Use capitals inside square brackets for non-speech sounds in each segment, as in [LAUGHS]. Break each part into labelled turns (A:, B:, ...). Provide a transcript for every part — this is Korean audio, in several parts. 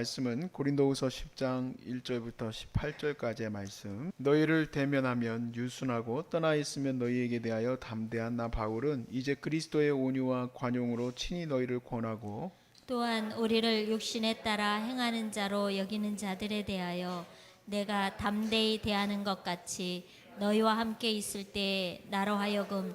A: 말씀은 고린도후서 10장 1절부터 18절까지의 말씀. 너희를 대면하면 유순하고 떠나 있으면 너희에게 대하여 담대한 나 바울은 이제 그리스도의 온유와 관용으로 친히 너희를 권하고
B: 또한 우리를 육신에 따라 행하는 자로 여기는 자들에 대하여 내가 담대히 대하는 것 같이 너희와 함께 있을 때 나로 하여금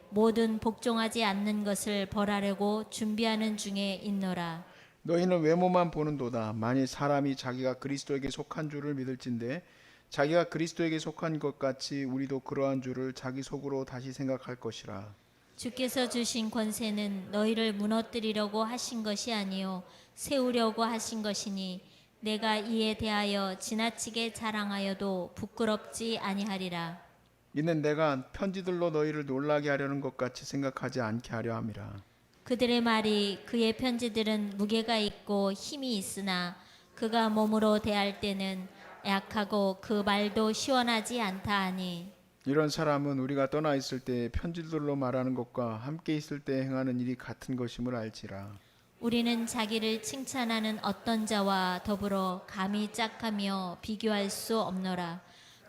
B: 모든 복종하지 않는 것을 벌하려고 준비하는 중에 있노라.
A: 너희는 외모만 보는도다. 만일 사람이 자기가 그리스도에게 속한 줄을 믿을진데 자기가 그리스도에게 속한 것 같이 우리도 그러한 줄을 자기 속으로 다시 생각할 것이라.
B: 주께서 주신 권세는 너희를 무너뜨리려고 하신 것이 아니요 세우려고 하신 것이니 내가 이에 대하여 지나치게 자랑하여도 부끄럽지 아니하리라.
A: 이는 내가 편지들로 너희를 놀라게 하려는 것 같이 생각하지 않게 하려 함이라.
B: 그들의 말이 그의 편지들은 무게가 있고 힘이 있으나 그가 몸으로 대할 때는 약하고 그 말도 시원하지 않다 하니
A: 이런 사람은 우리가 떠나 있을 때 편지들로 말하는 것과 함께 있을 때 행하는 일이 같은 것임을 알지라.
B: 우리는 자기를 칭찬하는 어떤 자와 더불어 감히 짝하며 비교할 수 없노라.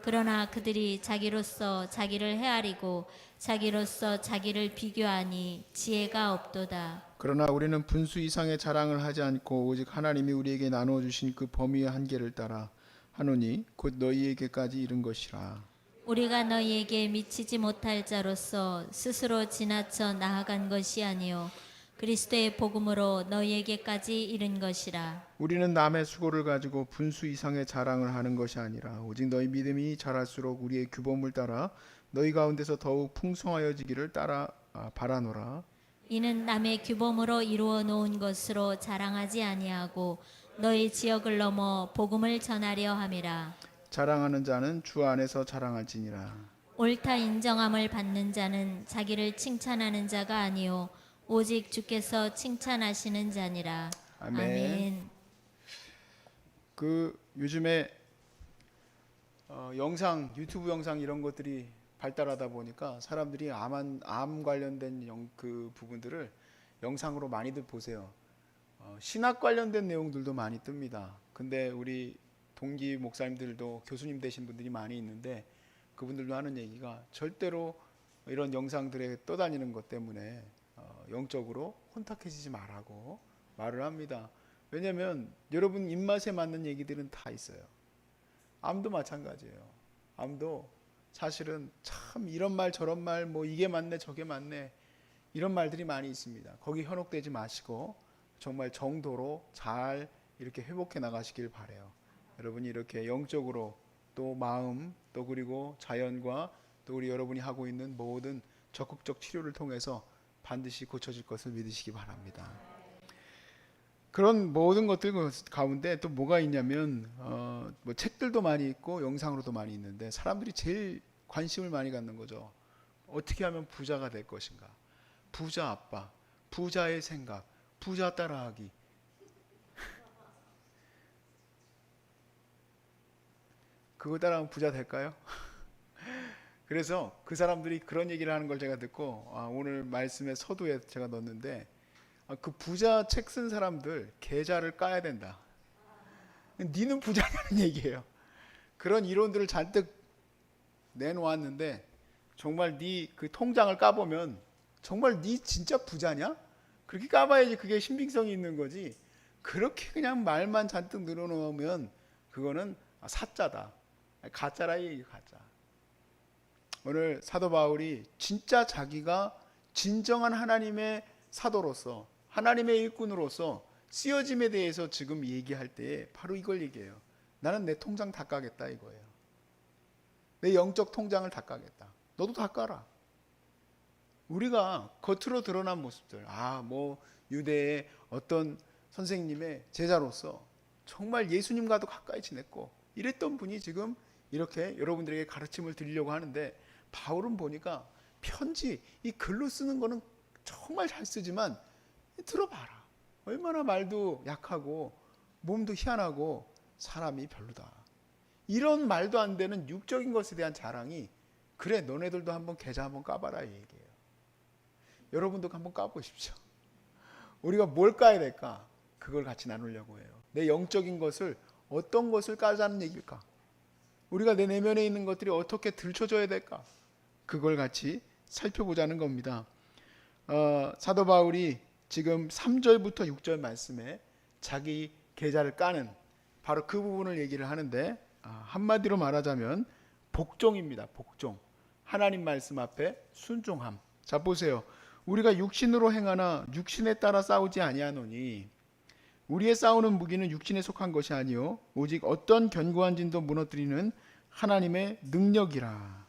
B: 그러나 그들이 자기로서 자기를 헤아리고 자기로서 자기를 비교하니 지혜가 없도다.
A: 그러나 우리는 분수 이상의 자랑을 하지 않고 오직 하나님이 우리에게 나누어 주신 그 범위의 한계를 따라 하노니 곧 너희에게까지 이른 것이라.
B: 우리가 너희에게 미치지 못할 자로서 스스로 지나쳐 나아간 것이 아니요 그리스도의 복음으로 너희에게까지 이른 것이라.
A: 우리는 남의 수고를 가지고 분수 이상의 자랑을 하는 것이 아니라 오직 너희 믿음이 자랄수록 우리의 규범을 따라 너희 가운데서 더욱 풍성하여지기를 따라 아, 바라노라.
B: 이는 남의 규범으로 이루어 놓은 것으로 자랑하지 아니하고 너희 지역을 넘어 복음을 전하려 함이라.
A: 자랑하는 자는 주 안에서 자랑할지니라.
B: 옳다 인정함을 받는 자는 자기를 칭찬하는 자가 아니요 오직 주께서 칭찬하시는 자니라.
A: 아멘.
B: 아멘.
A: 그 요즘에 어, 영상 유튜브 영상 이런 것들이 발달하다 보니까 사람들이 암, 암 관련된 영, 그 부분들을 영상으로 많이들 보세요. 어, 신학 관련된 내용들도 많이 뜹니다. 근데 우리 동기 목사님들도 교수님 되신 분들이 많이 있는데 그분들도 하는 얘기가 절대로 이런 영상들에 떠다니는 것 때문에 어, 영적으로 혼탁해지지 말라고 말을 합니다. 왜냐하면 여러분 입맛에 맞는 얘기들은 다 있어요. 암도 마찬가지예요. 암도 사실은 참 이런 말 저런 말 뭐 이게 맞네 저게 맞네 이런 말들이 많이 있습니다. 거기 현혹되지 마시고 정말 정도로 잘 이렇게 회복해 나가시길 바래요. 여러분이 이렇게 영적으로 또 마음 또 그리고 자연과 또 우리 여러분이 하고 있는 모든 적극적 치료를 통해서 반드시 고쳐질 것을 믿으시기 바랍니다. 그런 모든 것들 가운데 또 뭐가 있냐면 어, 뭐 책들도 많이 있고 영상으로도 많이 있는데 사람들이 제일 관심을 많이 갖는 거죠. 어떻게 하면 부자가 될 것인가? 부자 아빠, 부자의 생각, 부자 따라하기. 그거 따라하면 부자 될까요? [LAUGHS] 그래서 그 사람들이 그런 얘기를 하는 걸 제가 듣고 아, 오늘 말씀의 서두에 제가 넣었는데 아, 그 부자 책 쓴 사람들 계좌를 까야 된다. 니는 부자냐는 [LAUGHS] 얘기예요. 그런 이론들을 잔뜩 내놓았는데 정말 네 그 통장을 까보면 정말 네 진짜 부자냐? 그렇게 까봐야지 그게 신빙성이 있는 거지. 그렇게 그냥 말만 잔뜩 늘어놓으면 그거는 사짜다. 가짜라 이 얘기 가짜. 오늘 사도 바울이 진짜 자기가 진정한 하나님의 사도로서 하나님의 일꾼으로서 쓰여짐에 대해서 지금 얘기할 때 바로 이걸 얘기해요. 나는 내 통장 다 까겠다 이거예요. 내 영적 통장을 다 까겠다. 너도 다 까라. 우리가 겉으로 드러난 모습들, 아, 뭐, 유대의 어떤 선생님의 제자로서 정말 예수님과도 가까이 지냈고, 이랬던 분이 지금 이렇게 여러분들에게 가르침을 드리려고 하는데 바울은 보니까 편지 이 글로 쓰는 거는 정말 잘 쓰지만 들어봐라. 얼마나 말도 약하고 몸도 희한하고 사람이 별로다. 이런 말도 안 되는 육적인 것에 대한 자랑이 그래 너네들도 한번 계좌 한번 까봐라 이 얘기예요. 여러분도 한번 까보십시오. 우리가 뭘 까야 될까? 그걸 같이 나누려고 해요. 내 영적인 것을 어떤 것을 까자는 얘기일까? 우리가 내 내면에 있는 것들이 어떻게 들춰져야 될까? 그걸 같이 살펴보자는 겁니다. 어, 사도 바울이 지금 3절부터 6절 말씀에 자기 계좌를 까는 바로 그 부분을 얘기를 하는데 아, 한마디로 말하자면 복종입니다. 복종. 하나님 말씀 앞에 순종함. 자 보세요. 우리가 육신으로 행하나 육신에 따라 싸우지 아니하노니 우리의 싸우는 무기는 육신에 속한 것이 아니요 오직 어떤 견고한 진도 무너뜨리는 하나님의 능력이라.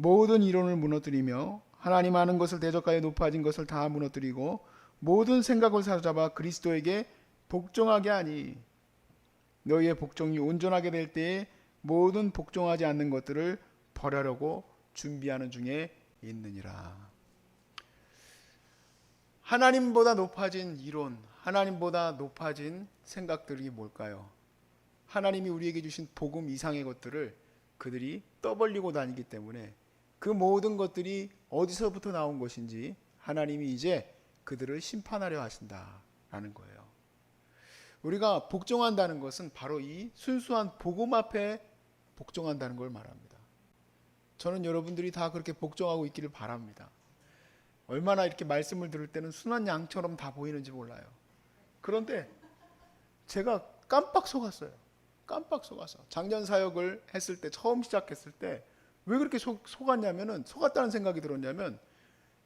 A: 모든 이론을 무너뜨리며 하나님 아는 것을 대적하여 높아진 것을 다 무너뜨리고 모든 생각을 사로잡아 그리스도에게 복종하게 하니 너희의 복종이 온전하게 될 때에 모든 복종하지 않는 것들을 버려려고 준비하는 중에 있느니라. 하나님보다 높아진 이론, 하나님보다 높아진 생각들이 뭘까요? 하나님이 우리에게 주신 복음 이상의 것들을 그들이 떠벌리고 다니기 때문에 그 모든 것들이 어디서부터 나온 것인지 하나님이 이제 그들을 심판하려 하신다라는 거예요. 우리가 복종한다는 것은 바로 이 순수한 복음 앞에 복종한다는 걸 말합니다. 저는 여러분들이 다 그렇게 복종하고 있기를 바랍니다. 얼마나 이렇게 말씀을 들을 때는 순한 양처럼 다 보이는지 몰라요. 그런데 제가 깜빡 속았어요. 깜빡 속아서 작년 사역을 했을 때 처음 시작했을 때 왜 그렇게 속, 속았냐면은 속았다는 생각이 들었냐면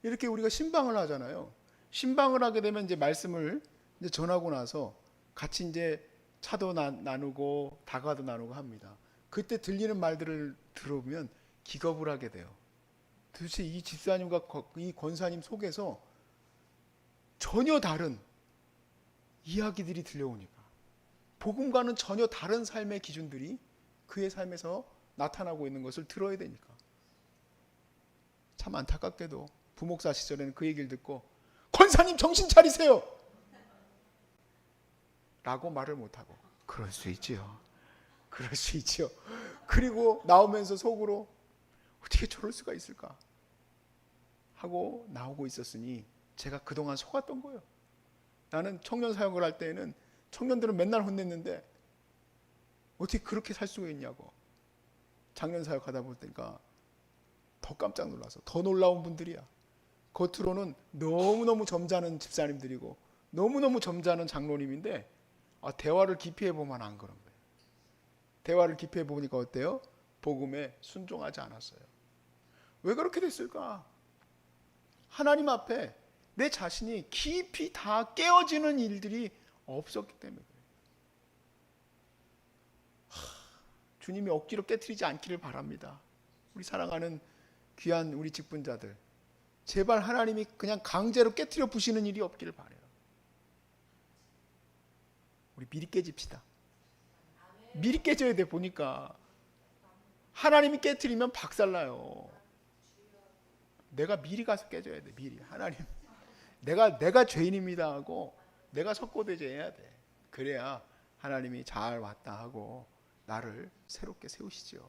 A: 이렇게 우리가 신방을 하잖아요. 신방을 하게 되면 이제 말씀을 이제 전하고 나서 같이 이제 차도 나, 나누고 다가도 나누고 합니다. 그때 들리는 말들을 들어보면 기겁을 하게 돼요. 도대체 이 집사님과 거- 이 권사님 속에서 전혀 다른 이야기들이 들려오니까 복음과는 전혀 다른 삶의 기준들이 그의 삶에서 나타나고 있는 것을 들어야 되니까. 참 안타깝게도 부목사 시절에는 그 얘기를 듣고 권사님 정신 차리세요! 라고 말을 못 하고 그럴 수 있지요. 그럴 수 있지요. 그리고 나오면서 속으로 어떻게 저럴 수가 있을까? 하고 나오고 있었으니 제가 그동안 속았던 거예요. 나는 청년 사역을 할 때에는 청년들은 맨날 혼냈는데 어떻게 그렇게 살 수가 있냐고 작년 사역하다 보니까 더 깜짝 놀라서 더 놀라운 분들이야 겉으로는 너무너무 점잖은 집사님들이고 너무너무 점잖은 장로님인데 아, 대화를 깊이 해보면 안 그런 거예요 대화를 깊이 해보니까 어때요? 복음에 순종하지 않았어요 왜 그렇게 됐을까? 하나님 앞에 내 자신이 깊이 다 깨어지는 일들이 없었기 때문에 그래요. 하, 주님이 억지로 깨뜨리지 않기를 바랍니다. 우리 사랑하는 귀한 우리 직분자들, 제발 하나님이 그냥 강제로 깨뜨려 부시는 일이 없기를 바래요. 우리 미리 깨집시다. 미리 깨져야 돼 보니까 하나님이 깨뜨리면 박살나요. 내가 미리 가서 깨져야 돼. 미리 하나님. 내가 내가 죄인입니다 하고 내가 석고대죄해야 돼. 그래야 하나님이 잘 왔다 하고 나를 새롭게 세우시죠.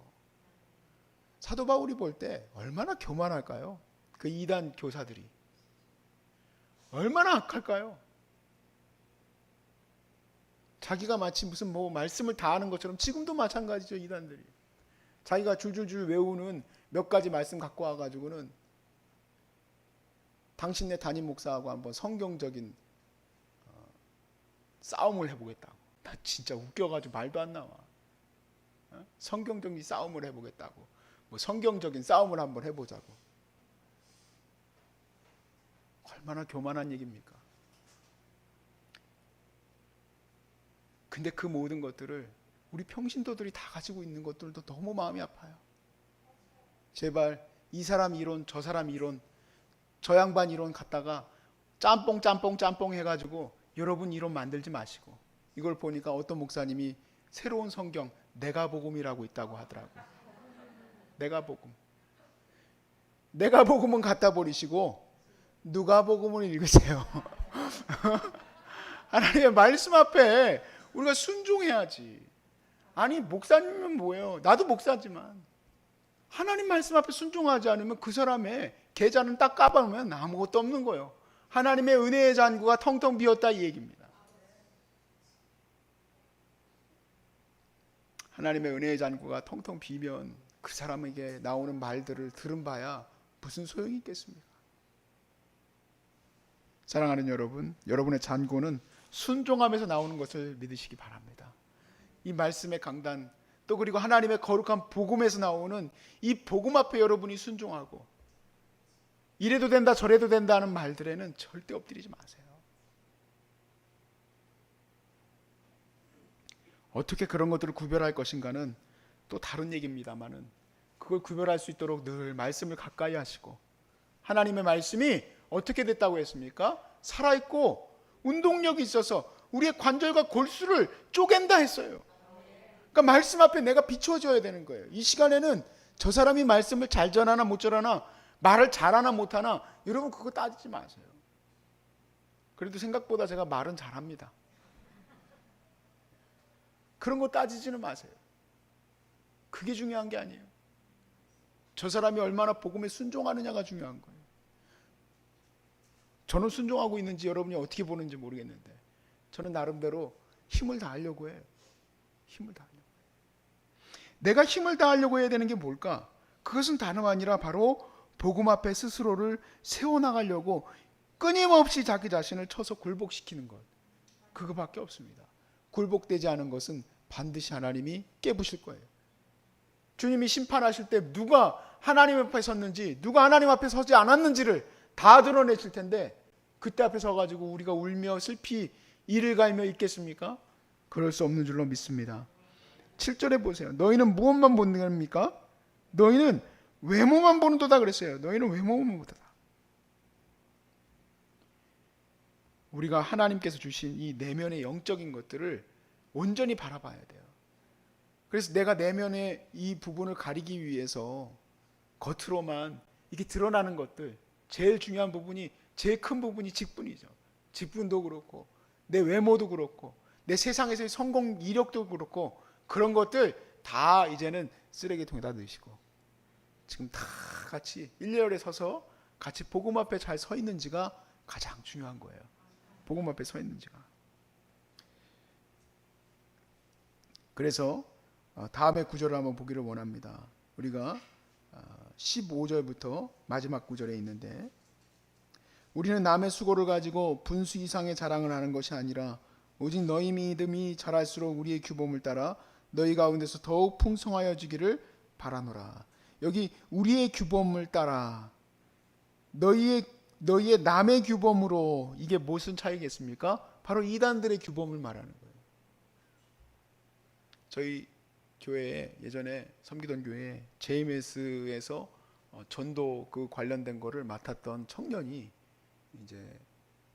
A: 사도 바울이 볼 때 얼마나 교만할까요? 그 이단 교사들이 얼마나 악할까요? 자기가 마치 무슨 뭐 말씀을 다 하는 것처럼 지금도 마찬가지죠 이단들이 자기가 줄줄줄 외우는 몇 가지 말씀 갖고 와가지고는 당신네 담임 목사하고 한번 성경적인 어, 싸움을 해보겠다고. 나 진짜 웃겨가지고 말도 안 나와. 어? 성경적인 싸움을 해보겠다고. 뭐 성경적인 싸움을 한번 해보자고. 얼마나 교만한 얘기입니까? 근데 그 모든 것들을 우리 평신도들이 다 가지고 있는 것들도 너무 마음이 아파요. 제발 이 사람 이론, 저 사람 이론, 저 양반 이론 갖다가 짬뽕 짬뽕 짬뽕 해가지고 여러분 이론 만들지 마시고 이걸 보니까 어떤 목사님이 새로운 성경 내가 복음이라고 있다고 하더라고. 내가 복음. 내가 복음은 갖다 버리시고 누가 복음을 읽으세요. [LAUGHS] 하나님의 말씀 앞에 우리가 순종해야지. 아니 목사님은 뭐예요? 나도 목사지만 하나님 말씀 앞에 순종하지 않으면 그 사람의 계좌는 딱 까봐놓으면 아무것도 없는 거예요. 하나님의 은혜의 잔고가 텅텅 비었다 이 얘기입니다. 하나님의 은혜의 잔고가 텅텅 비면 그 사람에게 나오는 말들을 들은 바야 무슨 소용이 있겠습니까? 사랑하는 여러분, 여러분의 잔고는 순종하면서 나오는 것을 믿으시기 바랍니다. 이 말씀의 강단 또 그리고 하나님의 거룩한 복음에서 나오는 이 복음 앞에 여러분이 순종하고 이래도 된다 저래도 된다는 말들에는 절대 엎드리지 마세요. 어떻게 그런 것들을 구별할 것인가는 또 다른 얘기입니다만은 그걸 구별할 수 있도록 늘 말씀을 가까이 하시고 하나님의 말씀이 어떻게 됐다고 했습니까? 살아 있고 운동력이 있어서 우리의 관절과 골수를 쪼갠다 했어요. 그러니까 말씀 앞에 내가 비춰져야 되는 거예요. 이 시간에는 저 사람이 말씀을 잘 전하나 못 전하나 말을 잘하나 못하나 여러분 그거 따지지 마세요. 그래도 생각보다 제가 말은 잘합니다. 그런 거 따지지는 마세요. 그게 중요한 게 아니에요. 저 사람이 얼마나 복음에 순종하느냐가 중요한 거예요. 저는 순종하고 있는지 여러분이 어떻게 보는지 모르겠는데 저는 나름대로 힘을 다하려고 해요. 힘을 다하려고. 해요. 내가 힘을 다하려고 해야 되는 게 뭘까? 그것은 다름 아니라 바로 복음 앞에 스스로를 세워나가려고 끊임없이 자기 자신을 쳐서 굴복시키는 것. 그거밖에 없습니다. 굴복되지 않은 것은 반드시 하나님이 깨부실 거예요. 주님이 심판하실 때 누가 하나님 앞에 섰는지, 누가 하나님 앞에 서지 않았는지를 다 드러내실 텐데, 그때 앞에 서가지고 우리가 울며 슬피 이를 갈며 있겠습니까? 그럴 수 없는 줄로 믿습니다. 7절에 보세요. 너희는 무엇만 겁니까? 너희는 외모만 보는도다 그랬어요. 너희는 외모만 보다. 우리가 하나님께서 주신 이 내면의 영적인 것들을 온전히 바라봐야 돼요. 그래서 내가 내면의 이 부분을 가리기 위해서 겉으로만 이게 드러나는 것들 제일 중요한 부분이 제일 큰 부분이 직분이죠. 직분도 그렇고 내 외모도 그렇고 내 세상에서의 성공 이력도 그렇고 그런 것들 다 이제는 쓰레기통에다 넣으시고 지금 다 같이 일렬에 서서 같이 복음 앞에 잘 서 있는지가 가장 중요한 거예요. 복음 앞에 서 있는지가. 그래서 어, 다음의 구절을 한번 보기를 원합니다. 우리가 15절부터 마지막 구절에 있는데 우리는 남의 수고를 가지고 분수 이상의 자랑을 하는 것이 아니라 오직 너희 믿음이 자랄수록 우리의 규범을 따라 너희 가운데서 더욱 풍성하여 지기를 바라노라. 여기 우리의 규범을 따라 너희의 너희의 남의 규범으로 이게 무슨 차이겠습니까? 바로 이단들의 규범을 말하는. 저희 교회에 예전에 섬기던 교회에 JMS에서 어, 전도 그 관련된 거를 맡았던 청년이 이제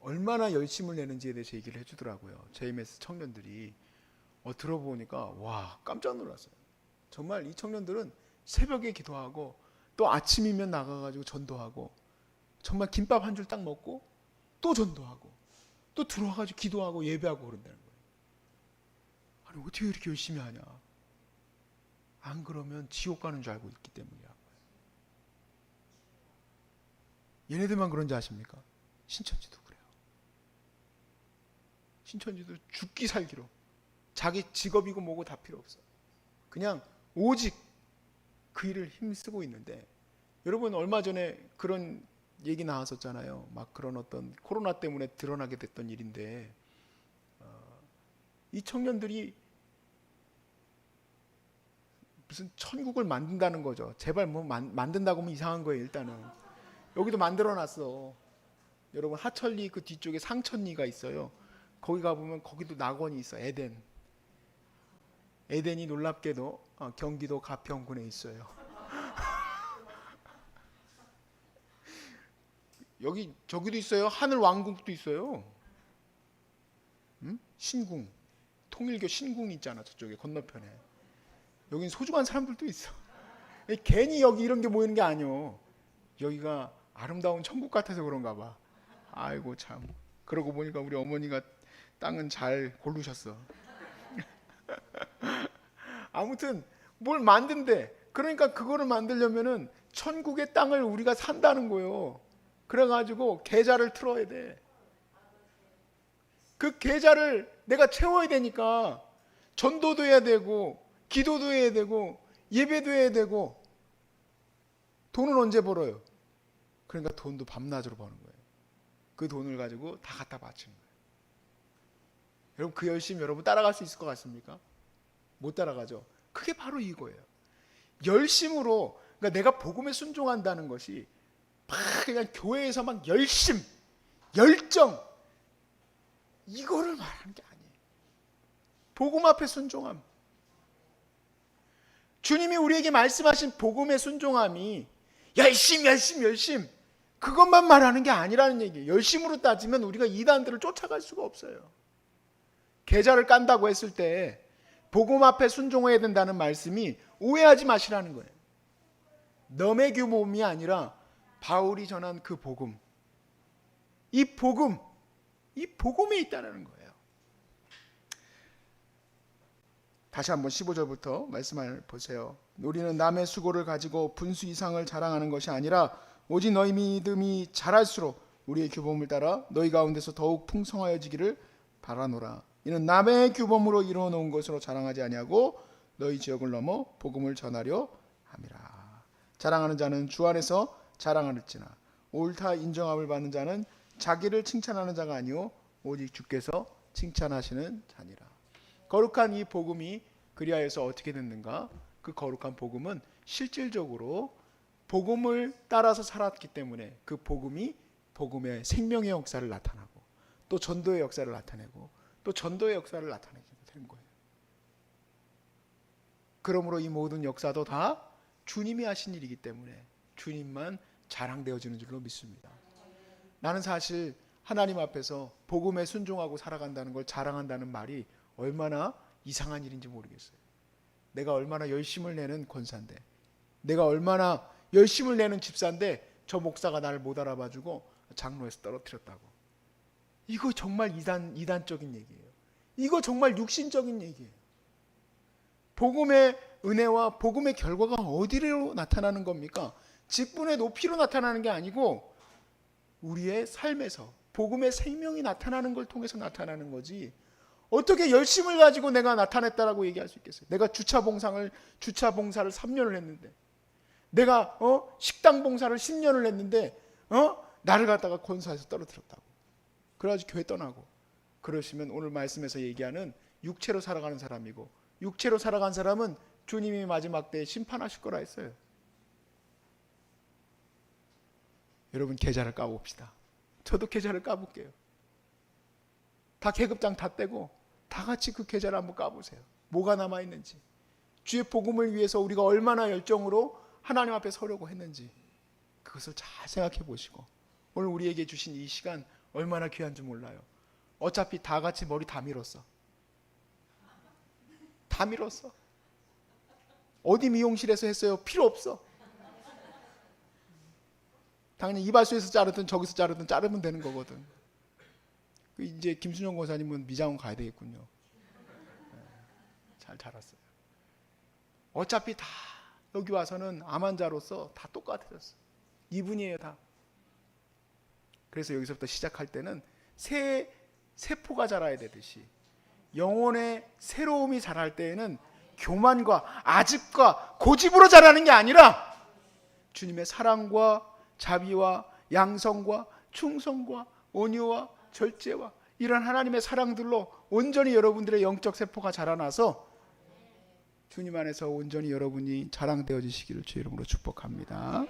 A: 얼마나 열심을 내는지에 대해서 얘기를 해주더라고요. JMS 청년들이 어, 들어보니까 와 깜짝 놀랐어요. 정말 이 청년들은 새벽에 기도하고 또 아침이면 나가가지고 전도하고 정말 김밥 한 줄 딱 먹고 또 전도하고 또 들어와가지고 기도하고 예배하고 그런다는 거예요. 아니 어떻게 이렇게 열심히 하냐? 안 그러면 지옥 가는 줄 알고 있기 때문이야. 얘네들만 그런지 아십니까? 신천지도 그래요. 신천지도 죽기 살기로 자기 직업이고 뭐고 다 필요 없어. 그냥 오직 그 일을 힘쓰고 있는데 여러분 얼마 전에 그런 얘기 나왔었잖아요. 막 그런 어떤 코로나 때문에 드러나게 됐던 일인데 어, 이 청년들이 무슨 천국을 만든다는 거죠. 제발 뭐 만, 만든다고 하면 이상한 거예요. 일단은 여기도 만들어 놨어. 여러분 하천리 그 뒤쪽에 상천리가 있어요. 거기 가 보면 거기도 낙원이 있어. 에덴. 에덴이 놀랍게도 어, 경기도 가평군에 있어요. [LAUGHS] 여기 저기도 있어요. 하늘 왕국도 있어요. 음? 신궁, 통일교 신궁 있잖아 저쪽에 건너편에. 여긴 소중한 사람들도 있어. 괜히 여기 이런 게 모이는 게 아니오. 여기가 아름다운 천국 같아서 그런가 봐. 아이고 참. 그러고 보니까 우리 어머니가 땅은 잘 고르셨어. [LAUGHS] 아무튼 뭘 만든대. 그러니까 그거를 만들려면은 천국의 땅을 우리가 산다는 거예요. 그래가지고 계좌를 틀어야 돼. 그 계좌를 내가 채워야 되니까 전도도 해야 되고 기도도 해야 되고 예배도 해야 되고 돈은 언제 벌어요? 그러니까 돈도 밤낮으로 버는 거예요. 그 돈을 가지고 다 갖다 바치는 거예요. 여러분 그 열심 여러분 따라갈 수 있을 것 같습니까? 못 따라가죠. 그게 바로 이거예요. 열심으로 그러니까 내가 복음에 순종한다는 것이 막 그냥 교회에서 막 열심, 열정 이거를 말하는 게 아니에요. 복음 앞에 순종함. 주님이 우리에게 말씀하신 복음의 순종함이 열심, 열심, 열심 그것만 말하는 게 아니라는 얘기예요. 열심으로 따지면 우리가 이단들을 쫓아갈 수가 없어요. 계좌를 깐다고 했을 때 복음 앞에 순종해야 된다는 말씀이 오해하지 마시라는 거예요. 넘의 규모음이 아니라 바울이 전한 그 복음. 이 복음, 이 복음에 있다는 거예요. 다시 한번 15절부터 말씀을 보세요. 우리는 남의 수고를 가지고 분수 이상을 자랑하는 것이 아니라 오직 너희 믿음이 자랄수록 우리의 규범을 따라 너희 가운데서 더욱 풍성하여지기를 바라노라. 이는 남의 규범으로 이루어 놓은 것으로 자랑하지 아니하고 너희 지역을 넘어 복음을 전하려 함이라. 자랑하는 자는 주 안에서 자랑하는지나 옳다 인정함을 받는 자는 자기를 칭찬하는 자가 아니요 오직 주께서 칭찬하시는 자니라. 거룩한 이 복음이 그리하여서 어떻게 됐는가? 그 거룩한 복음은 실질적으로 복음을 따라서 살았기 때문에 그 복음이 복음의 생명의 역사를 나타나고 또 전도의 역사를 나타내고 또 전도의 역사를 나타내게 된 거예요. 그러므로 이 모든 역사도 다 주님이 하신 일이기 때문에 주님만 자랑되어지는 줄로 믿습니다. 나는 사실 하나님 앞에서 복음에 순종하고 살아간다는 걸 자랑한다는 말이 얼마나 이상한 일인지 모르겠어요. 내가 얼마나 열심을 내는 권사인데, 내가 얼마나 열심을 내는 집사인데 저 목사가 나를 못 알아봐주고 장로에서 떨어뜨렸다고. 이거 정말 이단 이단적인 얘기예요. 이거 정말 육신적인 얘기예요. 복음의 은혜와 복음의 결과가 어디로 나타나는 겁니까? 직분의 높이로 나타나는 게 아니고 우리의 삶에서 복음의 생명이 나타나는 걸 통해서 나타나는 거지. 어떻게 열심을 가지고 내가 나타냈다라고 얘기할 수 있겠어요? 내가 주차 봉상을 주차 봉사를 3년을 했는데 내가 어 식당 봉사를 10년을 했는데 어 나를 갖다가 권사에서 떨어뜨렸다고. 그래가지고 교회 떠나고 그러시면 오늘 말씀에서 얘기하는 육체로 살아가는 사람이고 육체로 살아간 사람은 주님이 마지막 때에 심판하실 거라 했어요. 여러분 계좌를 까봅시다. 저도 계좌를 까볼게요. 다 계급장 다 떼고 다 같이 그 계좌를 한번 까보세요. 뭐가 남아 있는지. 주의 복음을 위해서 우리가 얼마나 열정으로 하나님 앞에 서려고 했는지 그것을 잘 생각해 보시고 오늘 우리에게 주신 이 시간 얼마나 귀한 줄 몰라요. 어차피 다 같이 머리 다 밀었어. 다 밀었어. 어디 미용실에서 했어요? 필요 없어. 당연히 이발소에서 자르든 저기서 자르든 자르면 되는 거거든. 그 이제 김순영 고사님은 미장원 가야 되겠군요. 네, 잘 자랐어요. 어차피 다 여기 와서는 암 환자로서 다 똑같아졌어. 이분이에요 다. 그래서 여기서부터 시작할 때는 새 세포가 자라야 되듯이 영혼의 새로움이 자랄 때에는 교만과 아집과 고집으로 자라는 게 아니라 주님의 사랑과 자비와 양성과 충성과 온유와 절제와 이런 하나님의 사랑들로 온전히 여러분들의 영적 세포가 자라나서 주님 안에서 온전히 여러분이 자랑되어 지시기를 주의 이름으로 축복합니다.